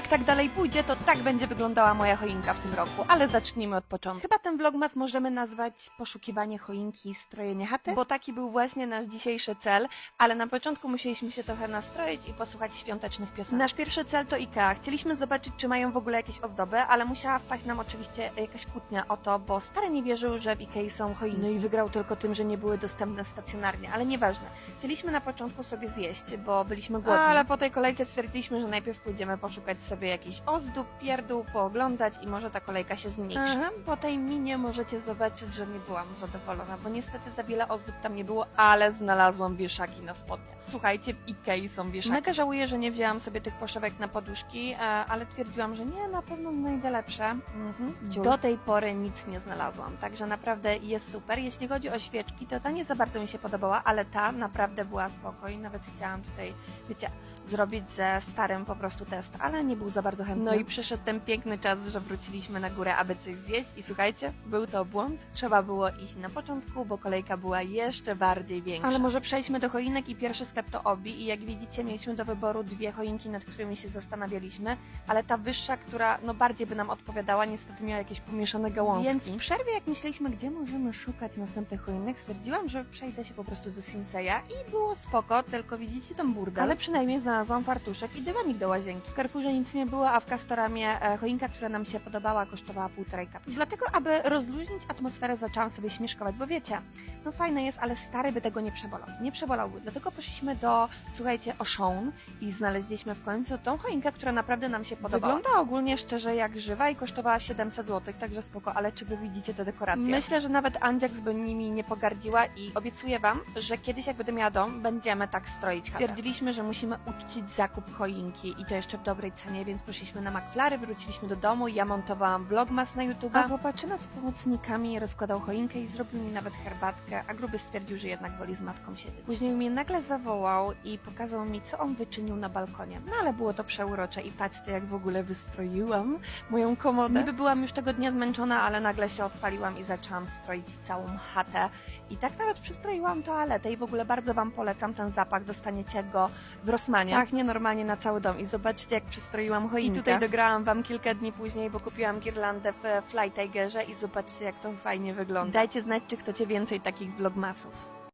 jak tak dalej pójdzie, to tak będzie wyglądała moja choinka w tym roku, ale zacznijmy od początku. Chyba ten vlogmas możemy nazwać poszukiwanie choinki, strojenie chaty, bo taki był właśnie nasz dzisiejszy cel, ale na początku musieliśmy się trochę nastroić i posłuchać świątecznych piosenek. Nasz pierwszy cel to IKEA. Chcieliśmy zobaczyć, czy mają w ogóle jakieś ozdoby, ale musiała wpaść nam oczywiście jakaś kłótnia o to, bo stary nie wierzył, że w IKEA są choinki. No i wygrał tylko tym, że nie były dostępne stacjonarnie, ale nieważne. Chcieliśmy na początku sobie zjeść, bo byliśmy głodni. Ale po tej kolejce stwierdziliśmy, że najpierw pójdziemy poszukać sobie jakichś ozdób, pierdół, pooglądać i może ta kolejka się zmniejszy. Aha, po tej minie możecie zobaczyć, że nie byłam zadowolona, bo niestety za wiele ozdób tam nie było, ale znalazłam wieszaki na spodnie. Słuchajcie, w Ikei są wieszaki. Mega żałuję, że nie wzięłam sobie tych poszewek na poduszki, e, ale twierdziłam, że nie, na pewno znajdę lepsze. Mhm. Do tej pory nic nie znalazłam, także naprawdę jest super. Jeśli chodzi o świeczki, to ta nie za bardzo mi się podobała, ale ta naprawdę była spokoj. Nawet chciałam tutaj, wiecie, zrobić ze starym po prostu test, ale nie był za bardzo chętny. No i przyszedł ten piękny czas, że wróciliśmy na górę, aby coś zjeść i słuchajcie, był to błąd. Trzeba było iść na początku, bo kolejka była jeszcze bardziej większa. Ale może przejdźmy do choinek i pierwszy sklep to Obi i jak widzicie mieliśmy do wyboru dwie choinki, nad którymi się zastanawialiśmy, ale ta wyższa, która no bardziej by nam odpowiadała, niestety miała jakieś pomieszane gałązki. Więc w przerwie jak myśleliśmy, gdzie możemy szukać następnych choinek, stwierdziłam, że przejdę się po prostu do Sinseya i było spoko, tylko widzicie tą burdę. Ale przynajmniej znalazłam fartuszek i dywanik do łazienki. W Carrefourze nic nie było, a w Castoramie e, choinka, która nam się podobała, kosztowała półtorej kapci. Dlatego, aby rozluźnić atmosferę, zaczęłam sobie śmieszkować, bo wiecie, no fajne jest, ale stary by tego nie przebolał. Nie przebolałby. Dlatego poszliśmy do, słuchajcie, Auchan i znaleźliśmy w końcu tą choinkę, która naprawdę nam się podobała. Wygląda ogólnie szczerze jak żywa i kosztowała 700 zł, także spoko, ale czy wy widzicie te dekoracje? Myślę, że nawet Andziak by nimi nie pogardziła i obiecuję wam, że kiedyś jak będę miała dom, będziemy tak stroić chatę. Stwierdziliśmy, że musimy uczcić zakup choinki i to jeszcze w dobrej cenie, więc poszliśmy na McFlary, wróciliśmy do domu, ja montowałam vlogmas na YouTube, a chłopaczyna z pomocnikami rozkładał choinkę i zrobił mi nawet herbatkę, a gruby stwierdził, że jednak woli z matką siedzieć. Później mnie nagle zawołał i pokazał mi, co on wyczynił na balkonie. No ale było to przeurocze i patrzcie, jak w ogóle wystroiłam moją komodę. Niby byłam już tego dnia zmęczona, ale nagle się odpaliłam i zaczęłam stroić całą chatę. I tak nawet przystroiłam toaletę i w ogóle bardzo Wam polecam ten zapach, dostaniecie go w Rossmanie. Tak, nienormalnie na cały dom. I zobaczcie, jak przystroiłam choinkę. I tutaj dograłam Wam kilka dni później, bo kupiłam girlandę w Fly Tigerze i zobaczcie, jak to fajnie wygląda. Dajcie znać, czy chcecie więcej takich vlogmasów.